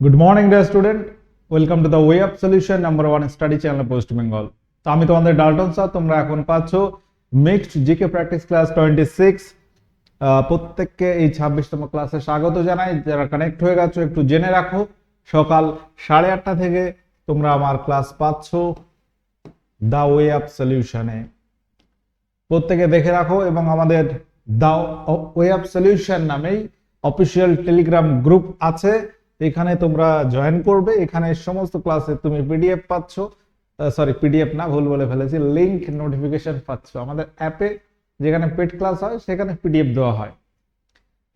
Good morning dear student welcome to the way of solution number one study channel post Bengal তো আমি তোমাদের Dalton sir তোমরা এখন পাচ্ছ mixed GK practice class twenty six প্রত্যেককে এই ছাব্বিশতম ক্লাসে স্বাগত জানাই। যারা কানেক্ট হয়ে গেছো, একটু জেনে রাখো, সকাল সাড়ে আটটা থেকে তোমরা আমার ক্লাস পাচ্ছ দ্য ওয়ে অফ সলিউশনে প্রত্যেকে দেখে রাখো এবং আমাদের দা ওয়ে অফ সলিউশন নামেই অফিসিয়াল টেলিগ্রাম গ্রুপ আছে। এখানে তোমরা জয়েন করবে। এখানে সমস্ত ক্লাসে তুমি পিডিএফ পাচ্ছ। সরি পিডিএফ না, ভুল বলে ফেলেছি লিঙ্ক নোটিফিকেশন পাচ্ছ। আমাদের অ্যাপে যেখানে পেড ক্লাস হয়, সেখানে পিডিএফ দেওয়া হয়।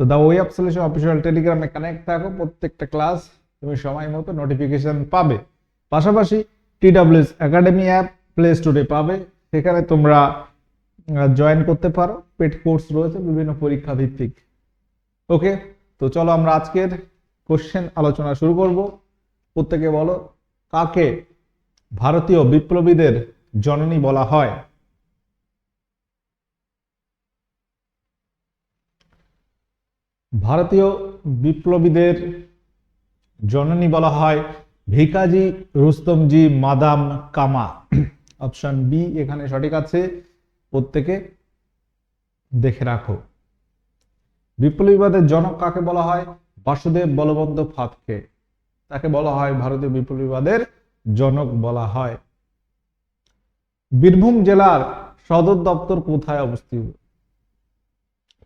তো the way of solution official টেলিগ্রামে কানেক্ট থাকো। প্রত্যেকটা ক্লাস তুমি সময় মতো নোটিফিকেশন পাবে। পাশাপাশি টিডাব্লিউএস একাডেমি অ্যাপ প্লে স্টোরে পাবে। সেখানে তোমরা জয়েন করতে পারো। পেড কোর্স রয়েছে, বিভিন্ন পরীক্ষা ভিত্তিক ওকে তো চলো আমরা আজকের কোশ্চেন আলোচনা শুরু করব। প্রত্যেকে বলো, কাকে ভারতীয় বিপ্লবীদের জননী বলা হয়? ভারতীয় বিপ্লবীদের জননী বলা হয় Bhikaiji Rustomji madam Cama. Option B এখানে সঠিক আছে। প্রত্যেকে দেখে রাখো। বিপ্লবীবাদের জনক কাকে বলা হয়? বাসুদেব বলবন্ত ফাতকে তাকে বলা হয় ভারতীয় বিপ্লবীবাদের জনক বলা হয়। বীরভূম জেলার সদর দপ্তর কোথায় অবস্থিত?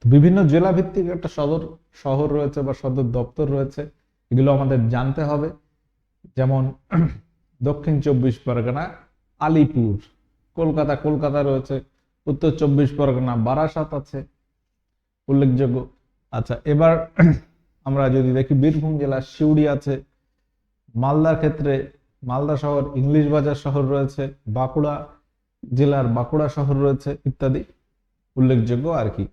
বিভিন্ন জেলা ভিত্তিক একটা সদর শহর রয়েছে বা সদর দপ্তর রয়েছে, এগুলো আমাদের জানতে হবে। যেমন দক্ষিণ চব্বিশ পরগনা, আলিপুর, কলকাতা কলকাতা রয়েছে। উত্তর চব্বিশ পরগনা, বারাসাত আছে। উল্লেখযোগ্য। আচ্ছা এবার আমরা যদি দেখি বীরভূম জেলা সিউড়ি আছে, মালদার ক্ষেত্রে মালদা শহর, ইংলিশ বাজার শহর রয়েছে, বাঁকুড়া জেলার বাঁকুড়া শহর রয়েছে ইত্যাদি উল্লেখযোগ্য আর কি।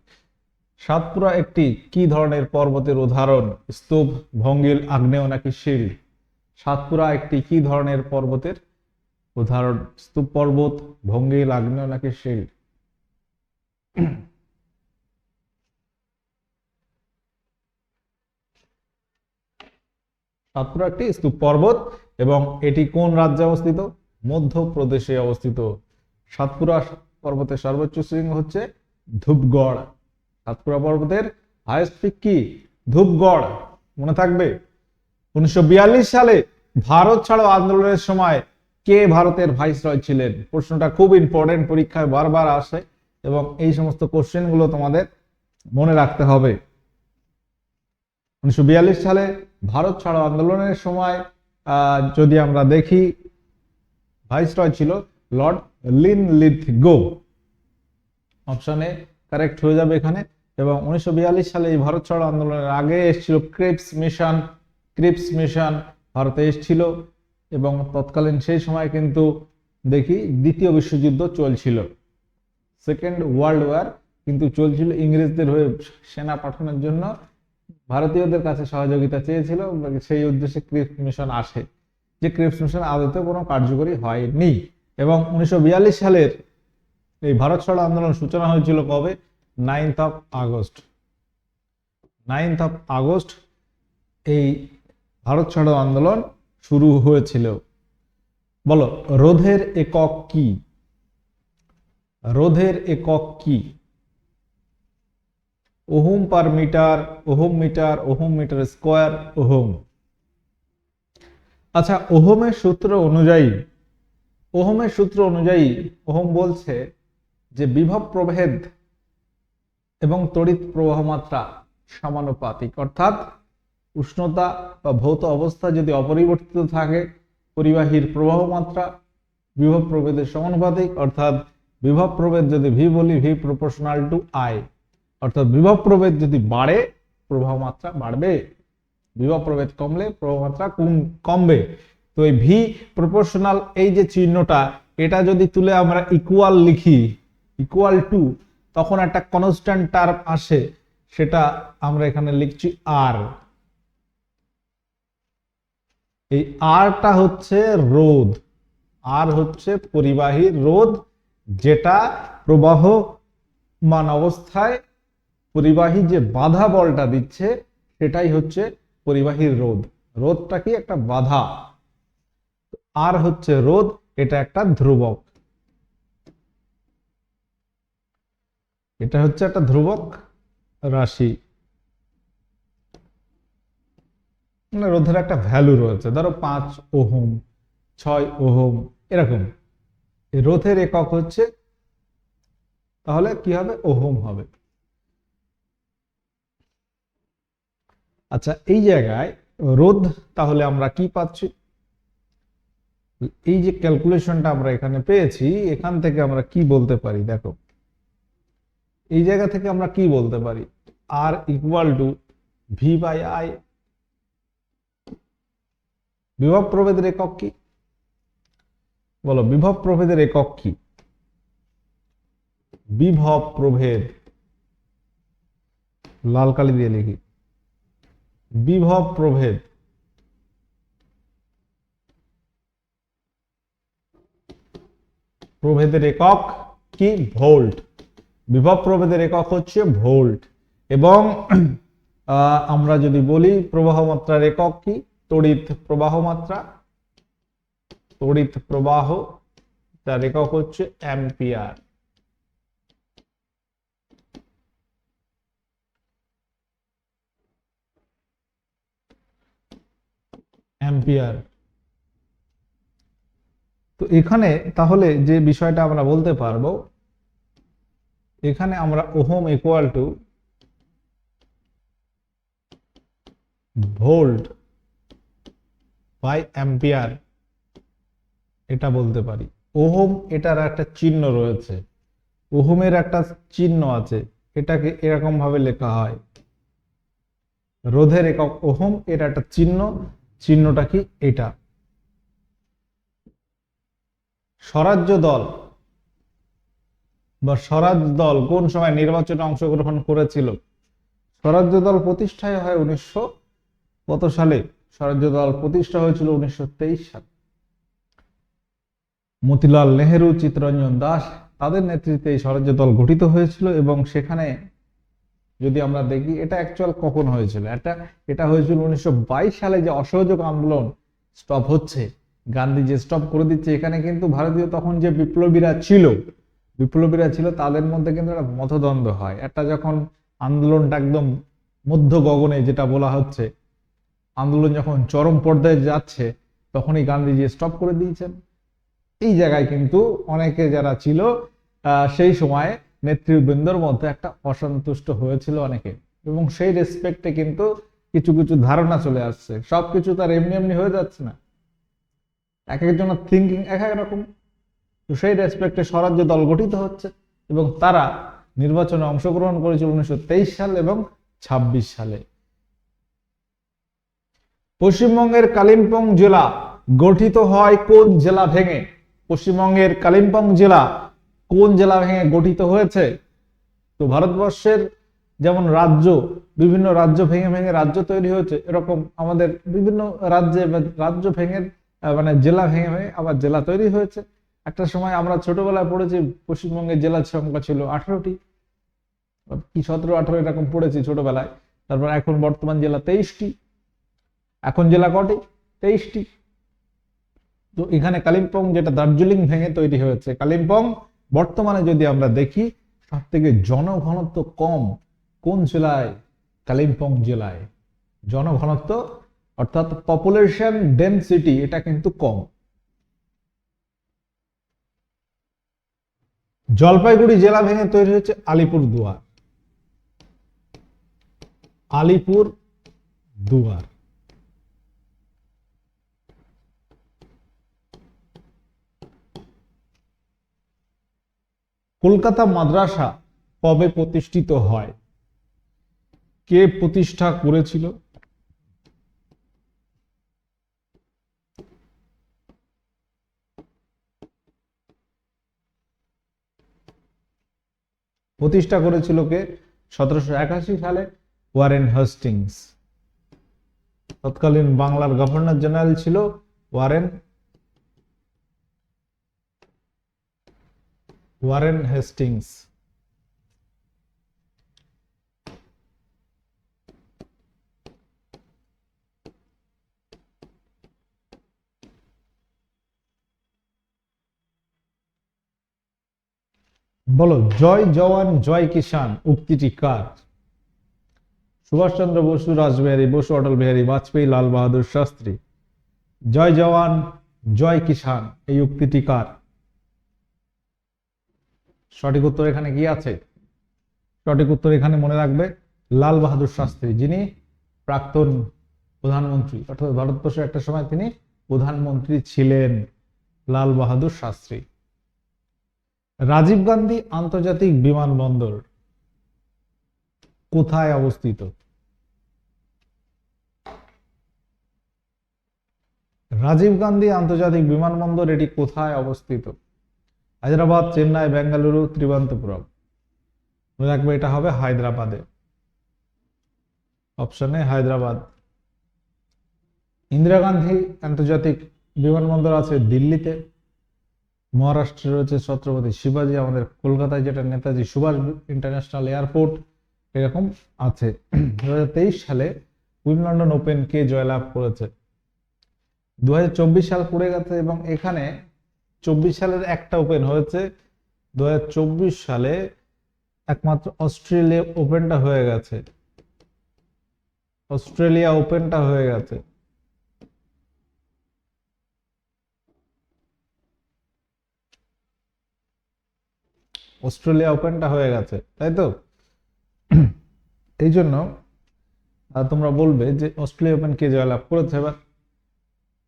সাতপুরা একটি কি ধরনের পর্বতের উদাহরণ? স্তূপ, ভঙ্গিল, আগ্নেয় নাকি শিল? সাতপুরা একটি কি ধরনের পর্বতের উদাহরণ? স্তূপ পর্বত, ভঙ্গিল, আগ্নেয় নাকি শিল? সাতপুরা একটি স্তূপ পর্বত এবং এটি কোন রাজ্যে অবস্থিত? মধ্যপ্রদেশে অবস্থিত। সাতপুরা পর্বতের সর্বোচ্চ শৃঙ্গ হচ্ছে ধূপগড়। সাতপুরা পর্বতের হাইস্ট পিক কি? ধূপগড়। মনে থাকবে? উনিশশো বিয়াল্লিশ সালে ভারত ছাড়ো আন্দোলনের সময় কে ভারতের ভাইসরয় ছিলেন? প্রশ্নটা খুব ইম্পর্টেন্ট পরীক্ষায় বারবার আসে এবং এই সমস্ত কোশ্চেনগুলো তোমাদের মনে রাখতে হবে। উনিশশো বিয়াল্লিশ সালে ভারত ছাড়ো আন্দোলনের সময় যদি আমরা দেখি, ভাইসরয় ছিল লর্ড লিন লিথ গো অপশনে কারেক্ট হয়ে যাবে এখানে। এবং উনিশশো বিয়াল্লিশ সালে এই ভারত ছাড়ো আন্দোলনের আগে এসেছিল ক্রিপস মিশন ক্রিপস মিশন ভারতে এসেছিল। এবং তৎকালীন সেই সময় কিন্তু দেখি দ্বিতীয় বিশ্বযুদ্ধ চলছিল। সেকেন্ড ওয়ার্ল্ড ওয়ার কিন্তু চলছিল ইংরেজদের হয়ে সেনা পাঠানোর জন্য। ভারতীয়দের কাছে সহযোগিতা চেয়েছিল সেই উদ্দেশ্যে ক্রিপস মিশন আসে। যে ক্রিপস মিশন আদতে কোনো কার্যকরী হয়নি। এবং উনিশশো বিয়াল্লিশ সালের এই ভারত ছাড়ো আন্দোলন সূচনা হয়েছিল কবে? Ninth of August. Ninth of August এই ভারত ছাড়ো আন্দোলন শুরু হয়েছিল। বলো, রোধের একক কি? রোধের একক কি? Ohm per metre, ohm metre ohm metre square, ohm. আচ্ছা ওহমের সূত্র অনুযায়ী, ওহমের সূত্র অনুযায়ী ওহম বলছে যে বিভব প্রভেদ এবং তড়িৎ প্রবাহ মাত্রা সমানুপাতিক। অর্থাৎ উষ্ণতা বা ভৌত অবস্থা যদি অপরিবর্তিত থাকে, পরিবাহীর প্রবাহ মাত্রা বিভব প্রভেদের সমানুপাতিক। অর্থাৎ বিভব প্রভেদ যদি ভি বলি ভি প্রপোর্শনাল টু আই অর্থাৎ বিভব প্রভেদ যদি বাড়ে, প্রবাহ মাত্রা বাড়বে। বিভব প্রভেদ কমলে প্রবাহ মাত্রা কমবে। তো এই ভি প্রপোর্শনাল এই যে চিহ্নটা, এটা যদি তুলে আমরা ইকুয়াল লিখি ইকুয়াল টু তখন একটা কনস্ট্যান্ট টার্ম আসে, সেটা আমরা এখানে লিখছি আর এই আরটা হচ্ছে রোধ। আর হচ্ছে পরিবাহী রোধ, যেটা প্রবাহমান অবস্থায় পরিবাহী যে বাধা বলটা দিচ্ছে, সেটাই হচ্ছে পরিবাহীর রোধ। রোধটা কি? একটা বাধা। আর হচ্ছে রোধ, এটা একটা ধ্রুবক। এটা হচ্ছে একটা ধ্রুবক রাশি। মানে রোধের একটা ভ্যালু রয়েছে। ধরো পাঁচ ওহম, ছয় ওহম, এরকম। রোধের একক হচ্ছে, তাহলে কি হবে? ওহম হবে। আচ্ছা এই জায়গায় রোধ তাহলে আমরা কি পাচ্ছি? এই যে ক্যালকুলেশনটা আমরা এখানে পেয়েছি, এখান থেকে আমরা কি বলতে পারি? দেখো, এই জায়গা থেকে আমরা কি বলতে পারি? R equal to V by I বিভব প্রভেদের একক কি? বলো, বিভব প্রভেদের একক কি? বিভব প্রভেদ, লাল কালি দিয়ে লিখি। বিভব প্রভেদ। প্রভেদের একক কি? ভোল্ট। বিভব প্রভেদের একক হচ্ছে ভোল্ট। এবং আমরা যদি বলি প্রবাহ মাত্রার একক কি? তড়িৎ প্রবাহ মাত্রা। তড়িৎ প্রবাহ, তার একক হচ্ছে অ্যাম্পিয়ার। অ্যাম্পিয়ার। তো এখানে তাহলে যে বিষয়টা আমরা বলতে পারব, এখানে আমরা ohm equal to volt by ampere এটা বলতে পারি। ওহম এটার একটা চিহ্ন রয়েছে। ওহমের একটা চিহ্ন আছে, এটাকে এরকম ভাবে লেখা হয়। রোধের একক ওহম এর একটা চিহ্ন চিহ্নটা কি? এটা স্বরাজ্য দল। বা স্বরাজ দল কোন সময় নির্বাচনে অংশগ্রহণ করেছিল? স্বরাজ্য দল প্রতিষ্ঠায় হয় উনিশশো কত সালে? স্বরাজ্য দল প্রতিষ্ঠা হয়েছিল উনিশশো তেইশ সালে। মতিলাল নেহেরু চিত্তরঞ্জন দাস, তাদের নেতৃত্বে এই স্বরাজ্য দল গঠিত হয়েছিল এবং সেখানে যদি আমরা দেখি, এটা অ্যাকচুয়াল কখন হয়েছিল? এটা এটা হয়েছিল উনিশশো বাইশ সালে যে অসহযোগ আন্দোলন স্টপ হচ্ছে। গান্ধী যে স্টপ করে দিচ্ছে, এখানে কিন্তু ভারতীয় তখন যে বিপ্লবীরা ছিল বিপ্লবীরা ছিল, তাদের মধ্যে কিন্তু একটা মতদ্বন্দ্ব হয়। একটা যখন আন্দোলনটা একদম মধ্য গগনে যেটা বলা হচ্ছে, আন্দোলন যখন চরম পর্যায়ে যাচ্ছে, তখনই গান্ধীজি স্টপ করে দিয়েছেন। এই জায়গায় কিন্তু অনেকে যারা ছিল সেই সময় নেতৃবৃন্দর মধ্যে একটা অসন্তুষ্ট হয়েছিল অনেকে। এবং সেই রেসপেক্টে কিন্তু কিছু কিছু ধারণা চলে আসছে। সবকিছু তার এমনি এমনি হয়ে যাচ্ছে না। এক একজনের থিঙ্কিং এক এক রকম। তো সেই রেসপেক্টে স্বরাজ্য দল গঠিত হচ্ছে এবং তারা নির্বাচনে অংশগ্রহণ করেছিল উনিশশো তেইশ সাল এবং ২৬ সালে। পশ্চিমবঙ্গের কালিম্পং জেলা গঠিত হয় কোন জেলা ভেঙে? পশ্চিমবঙ্গের কালিম্পং জেলা কোন জেলা ভেঙে গঠিত হয়েছে? তো ভারতবর্ষের যেমন রাজ্য, বিভিন্ন রাজ্য ভেঙে ভেঙে রাজ্য তৈরি হয়েছে, এরকম আমাদের বিভিন্ন রাজ্যে রাজ্য ভেঙে মানে জেলা ভেঙে ভেঙে আবার জেলা তৈরি হয়েছে। একটা সময় আমরা ছোটবেলায় পড়েছি, পশ্চিমবঙ্গের জেলার সংখ্যা ছিল আঠারোটি। কি সতেরো, আঠারো এরকম পড়েছি ছোটবেলায়। তারপর এখন বর্তমান জেলা তেইশটি। এখন জেলা কটি? তেইশটি। তো এখানে কালিম্পং যেটা দার্জিলিং ভেঙে তৈরি হয়েছে, কালিম্পং বর্তমানে যদি আমরা দেখি, সব থেকে জনঘনত্ব কম কোন জেলায়? কালিম্পং জেলায়। জনঘনত্ব অর্থাৎ পপুলেশন ডেনসিটি এটা কিন্তু কম। জলপাইগুড়ি জেলা ভেঙে তৈরি হয়েছে আলিপুর দুয়ার আলিপুর দুয়ার কলকাতা মাদ্রাসা কবে প্রতিষ্ঠিত হয়? কে প্রতিষ্ঠা করেছিল? প্রতিষ্ঠা করেছিল কে? সতেরোশো একাশি সালে ওয়ারেন হাস্টিংস। তৎকালীন বাংলার গভর্নর জেনারেল ছিল ওয়ারেন ওয়ারেন হেস্টিংস বলো, জয় জওয়ান, জয় কিষান উক্তিটি কার? সুভাষ চন্দ্র বসু রাজবিহারী বসু, অটল বিহারী বাজপেয়ী, লাল বাহাদুর শাস্ত্রী। জয় জওয়ান, জয় কিষান এই উক্তিটি কার? সঠিক উত্তর এখানে কি আছে? সঠিক উত্তর এখানে মনে রাখবে, লাল বাহাদুর শাস্ত্রী, যিনি প্রাক্তন প্রধানমন্ত্রী, অর্থাৎ ভারতবর্ষের একটা সময় তিনি প্রধানমন্ত্রী ছিলেন, লাল বাহাদুর শাস্ত্রী। রাজীব গান্ধী আন্তর্জাতিক বিমানবন্দর কোথায় অবস্থিত? রাজীব গান্ধী আন্তর্জাতিক বিমানবন্দর এটি কোথায় অবস্থিত? হায়দ্রাবাদ, চেন্নাই, বেঙ্গালুরু ত্রিবান্তপুরম মনে রাখবে এটা হবে হায়দ্রাবাদে। অপশনে হায়দ্রাবাদ। ইন্দিরা গান্ধী আন্তর্জাতিক বিমানবন্দর আছে দিল্লিতে। মহারাষ্ট্রে রয়েছে ছত্রপতি শিবাজি, আমাদের কলকাতায় যেটা নেতাজি সুভাষ ইন্টারন্যাশনাল এয়ারপোর্ট, এরকম আছে। দু হাজার তেইশ সালে উইম্বলডন ওপেন কে জয়লাভ করেছে। দু হাজার চব্বিশ সাল পড়ে গেছে এবং এখানে চব্বিশ সালের একটা ওপেন হয়েছে। দু হাজার চব্বিশ সালে একমাত্র অস্ট্রেলিয়া ওপেনটা হয়ে গেছে। অস্ট্রেলিয়া ওপেনটা হয়ে গেছে। অস্ট্রেলিয়া ওপেনটা হয়ে গেছে, তাই তো? এই জন্য তোমরা বলবে যে অস্ট্রেলিয়া ওপেন কে জয়লাভ করেছে? এবার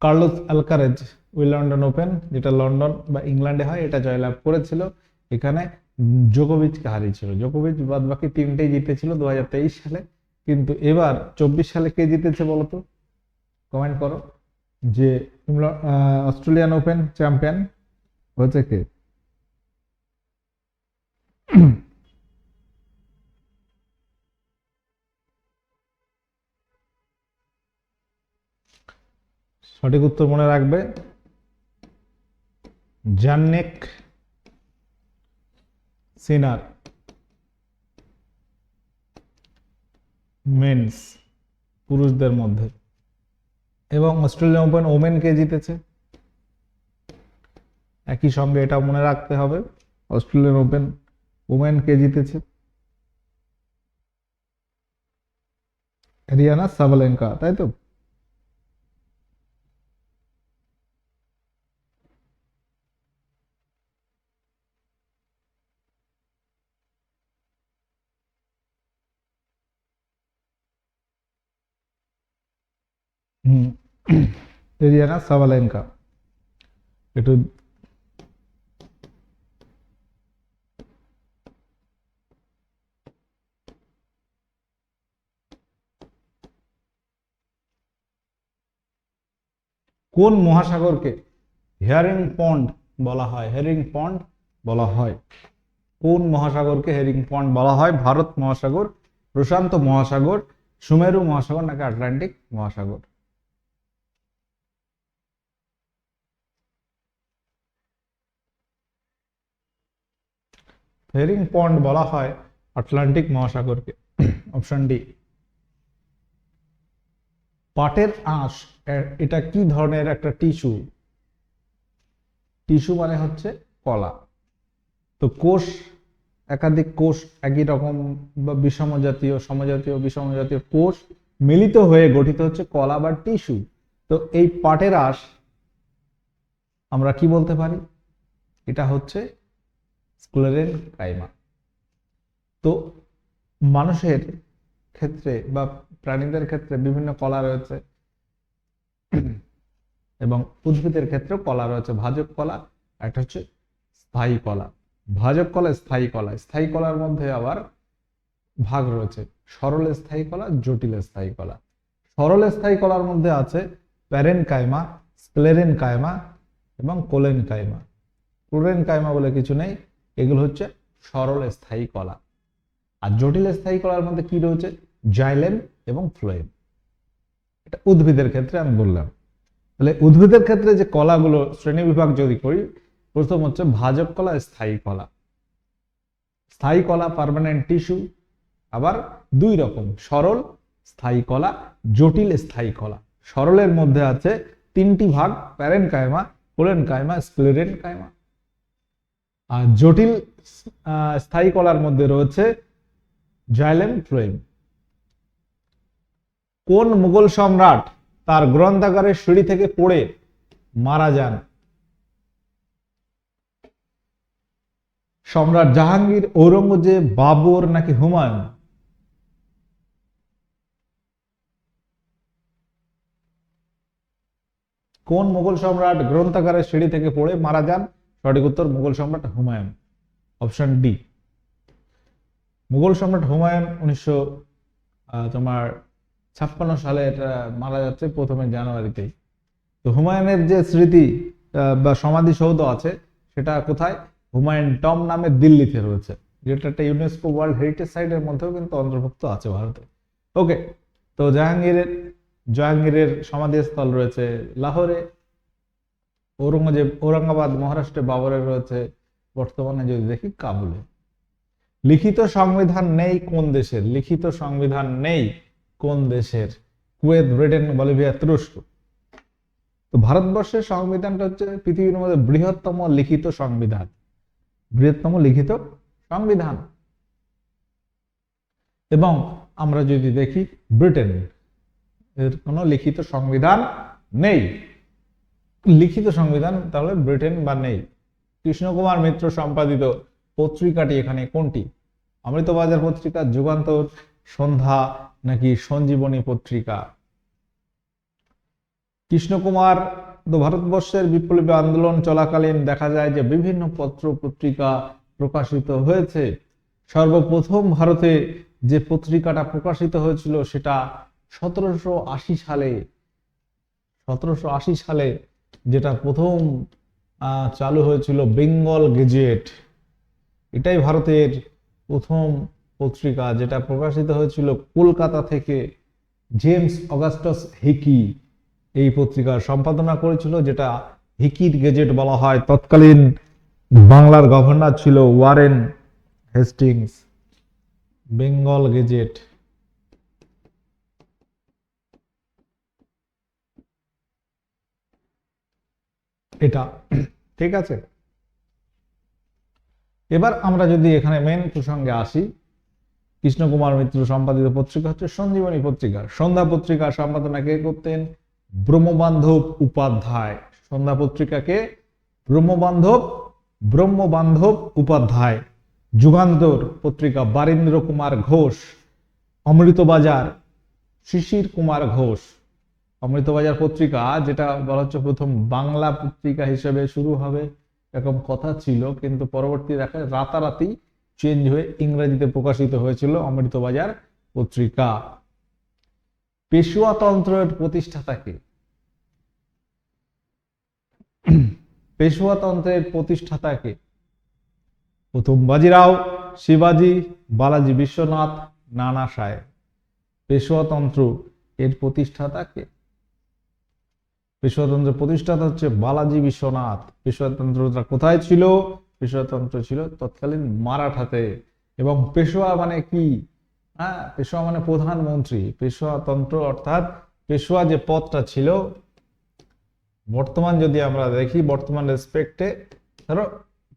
কার্লোস অ্যালকারেজ উইলন্ডন ওপেন, যেটা লন্ডন বা ইংল্যান্ডে হয়, এটা জয়লাভ করেছিল। এখানে জোকোভিচকে হারিয়েছিল? জোকোভিচ বাদ বাকি তিনটেই জিতেছিল দু হাজার তেইশ সালে। কিন্তু এবার চব্বিশ সালে কে জিতেছে বলতো? কমেন্ট করো। যে অস্ট্রেলিয়ান ওপেন চ্যাম্পিয়ন হচ্ছে কে? সঠিক উত্তর মনে রাখবে। জান্নেক সিনার মেন্স পুরুষদের মধ্যে এবং অস্ট্রেলিয়ান ওপেন ওমেন কে জিতেছে। একই সঙ্গে এটা মনে রাখতে হবে, অস্ট্রেলিয়ান ওপেন ওমেন কে জিতেছে। রিয়ানা সাবালেঙ্কা তাই তো? রিয়ানা সাবালেঙ্কা একটু কোন মহাসাগরকে হেয়ারিং পন্ড বলা হয়? হেরিং পন্ড বলা হয়। কোন মহাসাগরকে হেরিং পন্ড বলা হয়? ভারত মহাসাগর, প্রশান্ত মহাসাগর, সুমেরু মহাসাগর নাকি আটলান্টিক মহাসাগর? হেরিং পন্ড বলা হয় আটলান্টিক মহাসাগরকে অপশন ডি পাটের আঁশ এটা কি ধরনের একটা টিস্যু? টিস্যু মানে হচ্ছে কলা। তো কোষ, একাধিক কোষ একই রকম বা বিষম জাতীয় সমজাতীয় বিষম জাতীয় কোষ মিলিত হয়ে গঠিত হচ্ছে কলা বা টিস্যু। তো এই পাটের আঁশ আমরা কি বলতে পারি? এটা হচ্ছে স্কুলের কাইমা। তো মানুষের ক্ষেত্রে বা প্রাণীদের ক্ষেত্রে বিভিন্ন কলা রয়েছে। এবং উদ্ভিদের ক্ষেত্রেও কলা রয়েছে। ভাজক কলা একটা হচ্ছে স্থায়ী কলা। ভাজক কলা, স্থায়ী কলা। স্থায়ী কলার মধ্যে আবার ভাগ রয়েছে। সরল স্থায়ী কলা, জটিল স্থায়ী কলা। সরল স্থায়ী কলার মধ্যে আছে প্যারেন কায়মা স্প্লেরেন কায়মা এবং কোলেন কায়মা ক্লোরেন কায়মা বলে কিছু নেই। এগুলো হচ্ছে সরল স্থায়ী কলা। আর জটিল স্থায়ী কলার মধ্যে কি রয়েছে? জাইলেম এবং ফ্লোয়েম। এটা উদ্ভিদের ক্ষেত্রে আমি বললাম। তাহলে উদ্ভিদের ক্ষেত্রে যে কলাগুলো শ্রেণি বিভাগ যদি করি, প্রথম হচ্ছে ভাজক কলা, স্থায়ী কলা। স্থায়ী কলা পার্মানেন্ট টিস্যু আবার দুই রকম, সরল, স্থায়ী কলা, জটিল, স্থায়ী কলা। সরলের মধ্যে আছে তিনটি ভাগ প্যারেন কায়মা কোলেন কায়মা স্ক্লেরেন কায়মা আর জটিল স্থায়ী কলার মধ্যে রয়েছে জাইলেম ফ্লোয়েম কোন মুঘল সম্রাট তার গ্রন্থাগারের সিঁড়ি থেকে পড়ে মারা যান? সম্রাট জাহাঙ্গীর, ঔরঙ্গজেব, বাবর নাকি হুমায়ুন? কোন মুঘল সম্রাট গ্রন্থাগারের সিঁড়ি থেকে পড়ে মারা যান? সঠিক উত্তর মুঘল সম্রাট হুমায়ুন অপশন ডি মুঘল সম্রাট হুমায়ুন উনিশশো তোমার ছাপ্পান্ন সালে এটা মারা যাচ্ছে প্রথমে জানুয়ারিতেই। তো হুমায়ুনের যে স্মৃতি বা সমাধিসৌধ আছে, সেটা কোথায়? হুমায়ুন টম নামে দিল্লিতে রয়েছে যেটা একটা ইউনেস্কো ওয়ার্ল্ড হেরিটেজ সাইটের মধ্যেও কিন্তু অন্তর্ভুক্ত আছে ভারতে। ওকে তো জাহাঙ্গীরের জাহাঙ্গীরের সমাধিস্থল রয়েছে লাহোরে। ঔরঙ্গজেব, ঔরঙ্গাবাদ, মহারাষ্ট্রে বাবরের রয়েছে, বর্তমানে যদি দেখি কাবুলে। লিখিত সংবিধান নেই কোন দেশের? লিখিত সংবিধান নেই কোন দেশের? কুয়েত, ব্রিটেন, বলিভিয়া, তুরস্ক। তো ভারতবর্ষের সংবিধানটা হচ্ছে পৃথিবীর মধ্যে বৃহত্তম লিখিত সংবিধান। বৃহত্তম লিখিত সংবিধান। এবং আমরা যদি দেখি ব্রিটেন, এর কোনো লিখিত সংবিধান নেই। লিখিত সংবিধান, তাহলে ব্রিটেন বা নেই। কৃষ্ণকুমার মিত্র সম্পাদিত পত্রিকাটি এখানে কোনটি? অমৃতবাজার পত্রিকা, যুগান্তর, সন্ধ্যা, নাকি সঞ্জীবনী পত্রিকা? কৃষ্ণকুমার, তো ভারতবর্ষের বিপ্লবী আন্দোলন চলাকালীন দেখা যায় যে বিভিন্ন পত্র পত্রিকা প্রকাশিত হয়েছে। সর্বপ্রথম ভারতে যে পত্রিকাটা প্রকাশিত হয়েছিল, সেটা সতেরোশো আশি সালে, সতেরোশো আশি সালে যেটা প্রথম চালু হয়েছিল বেঙ্গল গেজেট এটাই ভারতের প্রথম পত্রিকা যেটা প্রকাশিত হয়েছিল কলকাতা থেকে। জেমস অগাস্টাস হিকি এই পত্রিকার সম্পাদনা করেছিল, যেটা হিকির গেজেট বলা হয়। তৎকালীন বাংলার গভর্নর ছিল ওয়ারেন হেস্টিংস, বেঙ্গল গেজেট এটা। ঠিক আছে? এবার আমরা যদি এখানে মেন প্রসঙ্গে আসি, কৃষ্ণকুমার মিত্র সম্পাদিত পত্রিকা হচ্ছে সঞ্জীবনী পত্রিকা। সন্ধ্যা পত্রিকা সম্পাদনা কে করতেন? ব্রহ্মবান্ধব উপাধ্যায়। সন্ধ্যা পত্রিকাকে ব্রহ্মবান্ধব ব্রহ্মবান্ধব উপাধ্যায়। যুগান্তর পত্রিকা বারীন্দ্র কুমার ঘোষ। অমৃতবাজার শিশির কুমার ঘোষ। অমৃতবাজার পত্রিকা, যেটা বলা হচ্ছে প্রথম বাংলা পত্রিকা হিসেবে শুরু হবে, এরকম কথা ছিল, কিন্তু পরবর্তী দেখা রাতারাতি চেঞ্জ হয়ে ইংরেজিতে প্রকাশিত হয়েছিল অমৃতবাজার পত্রিকা। পেশোয়াতন্ত্রের প্রতিষ্ঠাতাকে পেশোয়াতন্ত্রের প্রতিষ্ঠাতাকে প্রথম বাজিরাও, শিবাজি, বালাজি বিশ্বনাথ, নানা সাহেব। পেশোয়াতন্ত্র এর প্রতিষ্ঠাতাকে পেশোয়াতন্ত্রের প্রতিষ্ঠাতা হচ্ছে বালাজি বিশ্বনাথ। পেশোয়াতন্ত্রটা কোথায় ছিল? পেশোয়াতন্ত্র ছিল তৎকালীন মারাঠাতে। এবং পেশোয়া মানে কি? হ্যাঁ পেশোয়া মানে প্রধানমন্ত্রী। পেশোয়াতন্ত্র অর্থাৎ পেশোয়া যে পদটা ছিল, বর্তমান যদি আমরা দেখি, বর্তমান রেসপেক্টে ধরো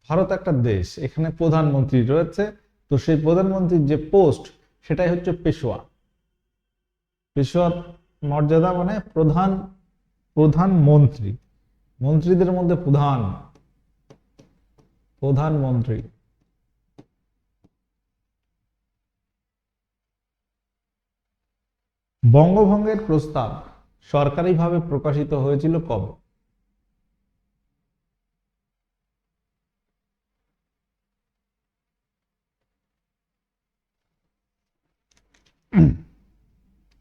ভারত একটা দেশ, এখানে প্রধানমন্ত্রী রয়েছে, তো সেই প্রধানমন্ত্রীর যে পোস্ট, সেটাই হচ্ছে পেশোয়া। পেশোয়া মর্যাদা মানে প্রধান প্রধানমন্ত্রী মন্ত্রীদের মধ্যে প্রধান প্রধানমন্ত্রী বঙ্গভঙ্গের প্রস্তাব সরকারিভাবে প্রকাশিত হয়েছিল কবে?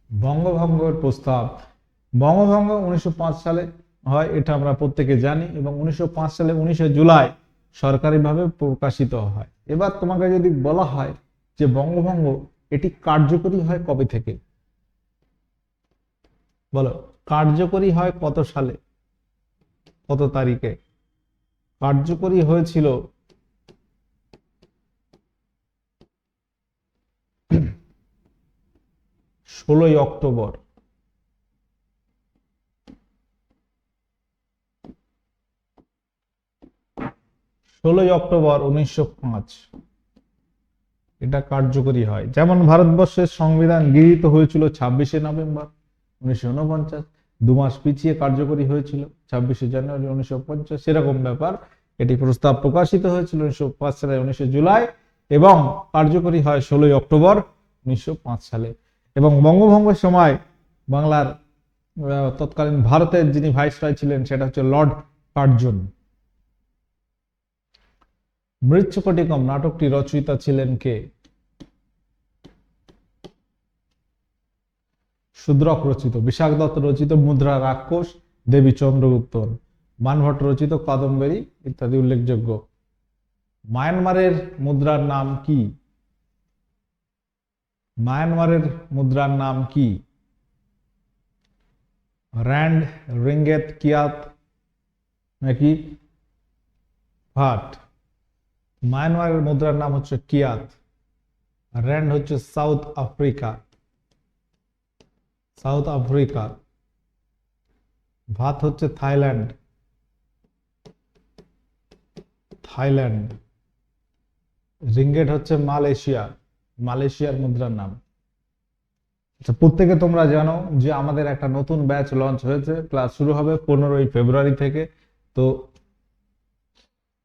বঙ্গভঙ্গের প্রস্তাব বঙ্গভঙ্গ উনিশশো পাঁচ সালে হয়, এটা আমরা প্রত্যেকে জানি, এবং উনিশশো পাঁচ সালে উনিশে জুলাই সরকারিভাবে প্রকাশিত হয়। এবার তোমাকে যদি বলা হয় যে বঙ্গভঙ্গ এটি কার্যকরী হয় কবে থেকে? বলো, কার্যকরী হয় কত সালে? কত তারিখে? কার্যকরী হয়েছিল ষোলোই অক্টোবর। ষোলোই অক্টোবর উনিশশো পাঁচ। এটা কার্যকরী হয়। যেমন ভারতবর্ষের সংবিধান গৃহীত হয়েছিল ছাব্বিশে নভেম্বর উনিশশো উনপঞ্চাশ। দু মাস পিছিয়ে কার্যকরী হয়েছিল ছাব্বিশে জানুয়ারি উনিশশো পঞ্চাশ। সেরকম ব্যাপার। এটি প্রস্তাব প্রকাশিত হয়েছিল উনিশশো পাঁচ সালে উনিশে জুলাই এবং কার্যকরী হয় ষোলোই অক্টোবর উনিশশো পাঁচ সালে। এবং বঙ্গভঙ্গের সময় বাংলার তৎকালীন ভারতের যিনি ভাইসরয় ছিলেন, সেটা হচ্ছে লর্ড কার্জন। মৃচ্ছকটিকম নাটকটি রচয়িতা ছিলেন কে? শূদ্রক রচিত, বিশাখ দত্ত রচিত, মুদ্রা রাক্ষস, দেবী চন্দ্রগুপ্ত মানভট্ট রচিত, কাদম্বরী ইত্যাদি উল্লেখযোগ্য। মায়ানমারের মুদ্রার নাম কি? মায়ানমারের মুদ্রার নাম কি? র্যান্ড রিঙ্গেত কিয়াত নাকি ভাট? মায়ানমারের মুদ্রার নাম হচ্ছে কিয়াত র্যান্ড হচ্ছে South Africa. South Africa. Baht হচ্ছে থাইল্যান্ড। থাইল্যান্ড। রিঙ্গেট হচ্ছে মালয়েশিয়া। মালয়েশিয়ার মুদ্রার নাম। আচ্ছা প্রত্যেকে তোমরা জানো যে আমাদের একটা নতুন ব্যাচ লঞ্চ হয়েছে। ক্লাস শুরু হবে পনেরোই ফেব্রুয়ারি থেকে। তো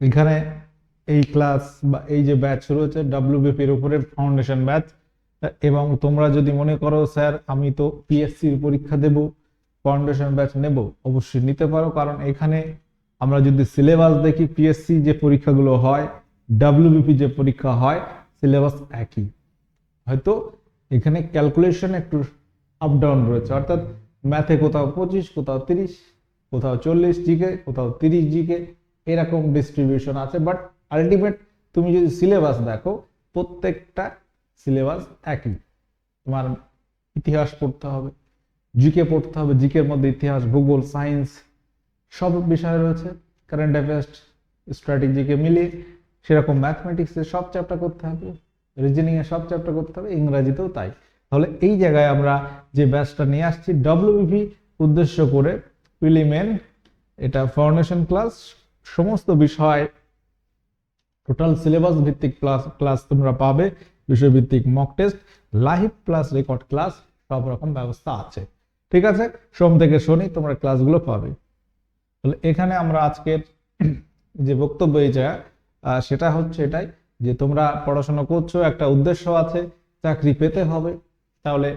এখানে এই ক্লাস বা এই যে ব্যাচ শুরু হচ্ছে ডাব্লিউবিপির উপরে ফাউন্ডেশন ব্যাচ এবং তোমরা যদি মনে করো, স্যার, আমি তো পিএসসির পরীক্ষা দেব ফাউন্ডেশন ব্যাচ নেব। অবশ্যই নিতে পারো, কারণ এখানে আমরা যদি সিলেবাস দেখি পিএসসি যে পরীক্ষাগুলো হয় ডাব্লিউবিপি যে পরীক্ষা হয় সিলেবাস একই। হয়তো এখানে ক্যালকুলেশন একটু আপ ডাউন রয়েছে, অর্থাৎ ম্যাথে কোথাও পঁচিশ, কোথাও তিরিশ, কোথাও চল্লিশ জিকে কোথাও তিরিশ জিকে এরকম ডিস্ট্রিবিউশন আছে বাট আলটিমেট তুমি যদি সিলেবাস দেখো, প্রত্যেকটা সিলেবাস একই। তোমার ইতিহাস পড়তে হবে জিকে পড়তে হবে জিকের মধ্যে ইতিহাস, ভূগোল সায়েন্স সব বিষয় রয়েছে। কারেন্ট অ্যাফেয়ার্স স্ট্র্যাটেজিকে মিলিয়ে সেরকম ম্যাথমেটিক্সের সব চ্যাপ্টার করতে হবে রিজনিং এর সব চ্যাপ্টার করতে হবে, ইংরাজিতেও তাই। তাহলে এই জায়গায় আমরা যে ব্যাচটা নিয়ে আসছি ডব্লিউবিপি উদ্দেশ্য করে প্রিলিমেন এটা ফাউন্ডেশন ক্লাস সমস্ত বিষয় টোটাল সিলেবাস ভিত্তিক ক্লাস ক্লাস তোমরা পাবে, বিষয়ভিত্তিক mock test live plus record class সব রকম ব্যবস্থা আছে। ঠিক আছে? সোম থেকে শনি তোমরা ক্লাসগুলো পাবে। তাহলে এখানে আমরা আজকের যে বক্তব্য এই সেটা হচ্ছে এটাই যে তোমরা পড়াশোনা করছ, একটা উদ্দেশ্য আছে, চাকরি পেতে হবে। তাহলে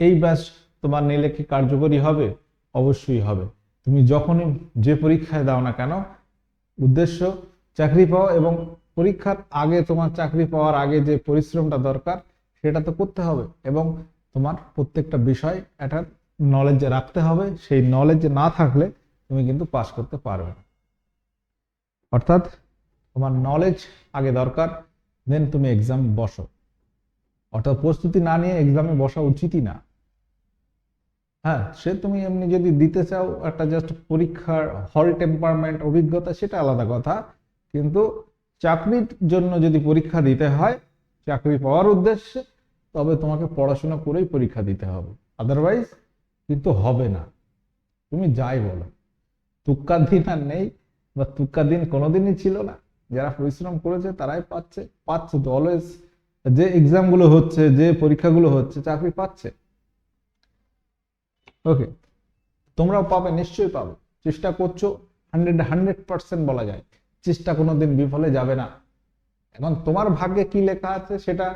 এই ব্যাচ তোমার নিলে কি কার্যকরী হবে? অবশ্যই হবে। তুমি যখনই যে পরীক্ষায় দাও না কেন, উদ্দেশ্য চাকরি পাও এবং পরীক্ষার আগে তোমার চাকরি পাওয়ার আগে যে পরিশ্রমটা দরকার, সেটা তো করতে হবে এবং তোমার প্রত্যেকটা বিষয় একটা নলেজ রাখতে হবে। সেই নলেজ না থাকলে তুমি কিন্তু পাস করতে পারবে না। অর্থাৎ তোমার নলেজ আগে দরকার দেন তুমি এক্সাম বসো। অর্থাৎ প্রস্তুতি না নিয়ে এক্সামে বসা উচিতই না। হ্যাঁ সে তুমি এমনি যদি দিতে চাও একটা জাস্ট পরীক্ষার হল টেম্পারমেন্ট অভিজ্ঞতা, সেটা আলাদা কথা। কিন্তু চাকরির জন্য যদি পরীক্ষা দিতে হয়, চাকরি পাওয়ার উদ্দেশ্যে, তবে তোমাকে পড়াশোনা করেই পরীক্ষা দিতে হবে। আদারওয়াইজ কিন্তু হবে না। তুমি যাই বলো। তুক্কার দিন আর নেই, বা তুক্কার দিন কোনোদিনই ছিল না। যারা পরিশ্রম করেছে, তারাই পাচ্ছে পাচ্ছে তো অলওয়েজ যে এক্সামগুলো হচ্ছে, যে পরীক্ষাগুলো হচ্ছে, চাকরি পাচ্ছে। ওকে তোমরাও পাবে, নিশ্চয়ই পাবে। চেষ্টা করছ হান্ড্রেড হান্ড্রেড পার্সেন্ট বলা যায়। চেষ্টা কোনোদিন বিফলে যাবে না। এখন তোমার ভাগ্যে কি লেখা আছে সেটা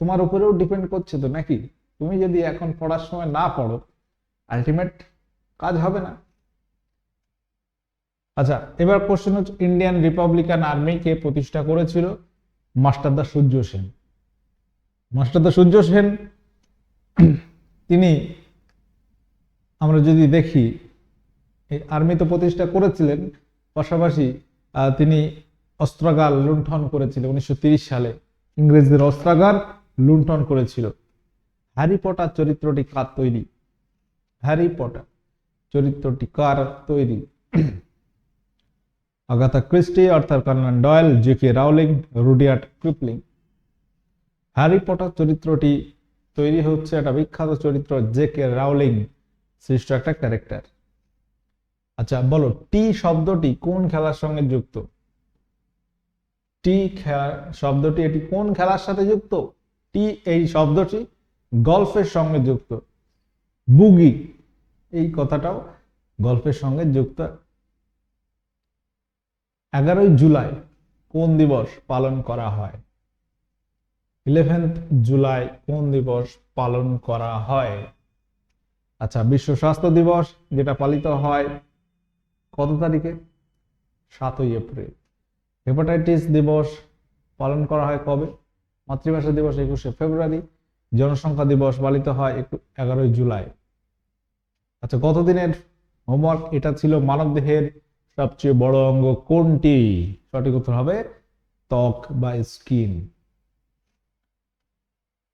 তোমার উপরেও ডিপেন্ড করছে তো নাকি? তুমি যদি এখন পড়ার সময় না পড়ো আলটিমেট কাজ হবে না। আচ্ছা এবার কোশ্চেন হচ্ছে ইন্ডিয়ান রিপাবলিকান আর্মি কে প্রতিষ্ঠা করেছিল মাস্টারদা সূর্য সেন মাস্টারদা সূর্য সেন তিনি, আমরা যদি দেখি, এই আর্মি তো প্রতিষ্ঠা করেছিলেন, পাশাপাশি তিনি অস্ত্রাগার লুণ্ঠন করেছিলেন উনিশশো সালে। ইংরেজদের অস্ত্রাগার লুণ্ঠন করেছিল। হ্যারি পটার চরিত্রটি কার তৈরি? হ্যারি পটার চরিত্রটি কার তৈরি? আগাথা ক্রিস্টি অর্থাৎ Conan Doyle, J K Rowling Rudyard Kipling. Harry Potter চরিত্রটি তৈরি হচ্ছে একটা বিখ্যাত চরিত্র, জে কে রাউলিং সৃষ্ট একটা ক্যারেক্টার। আচ্ছা বলো টি শব্দটি কোন খেলার সঙ্গে যুক্ত? টি খেলা শব্দটি এটি কোন খেলার সাথে যুক্ত? টি এই শব্দটি গল্ফের সঙ্গে যুক্ত। বুগি, এই কথাটাও গল্ফের সঙ্গে যুক্ত। এগারোই জুলাই কোন দিবস পালন করা হয়? ইলেভেন্থ জুলাই কোন দিবস পালন করা হয়? আচ্ছা বিশ্ব স্বাস্থ্য দিবস যেটা পালিত হয় কত তারিখে? সাতই এপ্রিল। হেপাটাইটিস দিবস পালন করা হয় কবে? মাতৃভাষা দিবস একুশে ফেব্রুয়ারি। জনসংখ্যা দিবস পালিত হয় এগারোই জুলাই। আচ্ছা কত দিনের হোমওয়ার্ক? এটা ছিল মানবদেহের সবচেয়ে বড় অঙ্গ কোনটি? সঠিক উত্তর হবে ত্বক বা স্কিন।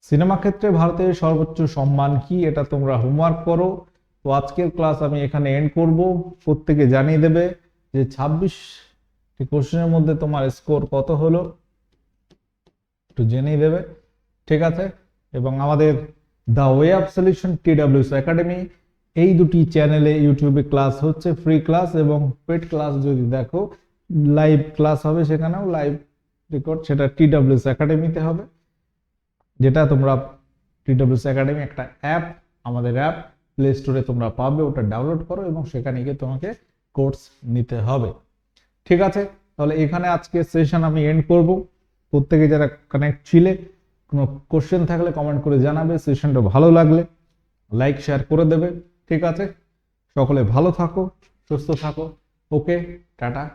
সিনেমা ক্ষেত্রে ভারতের সর্বোচ্চ সম্মান কি? এটা তোমরা হোমওয়ার্ক করো। তো আজকের ক্লাস আমি এখানে এন্ড করব। প্রত্যেকে জানিয়ে দেবে যে ছাব্বিশ কোশ্চেনের মধ্যে তোমার স্কোর কত হলো? একটু জেনেই দেবে। ঠিক আছে? এবং আমাদের the way of solution TWS academy এই দুটি চ্যানেলে ইউটিউবে ক্লাস হচ্ছে। ফ্রি ক্লাস এবং পেড ক্লাস যদি দেখো লাইভ ক্লাস হবে সেখানেও। লাইভ রেকর্ড সেটা টিডাব্লিউস একাডেমিতে হবে। যেটা তোমরা টিডাব্লিউস একাডেমি একটা অ্যাপ আমাদের অ্যাপ প্লে স্টোরে তোমরা পাবে, ওটা ডাউনলোড করো এবং সেখানে গিয়ে তোমাকে কোর্স নিতে হবে। ঠিক আছে? তাহলে এখানে আজকে সেশন আমি এন্ড করব। প্রত্যেকে যারা কানেক্ট ছিলে, কোনো কোশ্চেন থাকলে কমেন্ট করে জানাবে সেশনটা ভালো লাগলে লাইক শেয়ার করে দেবে। ঠিক আছে? সকলে ভালো থাকো, সুস্থ থাকো। Okay tata.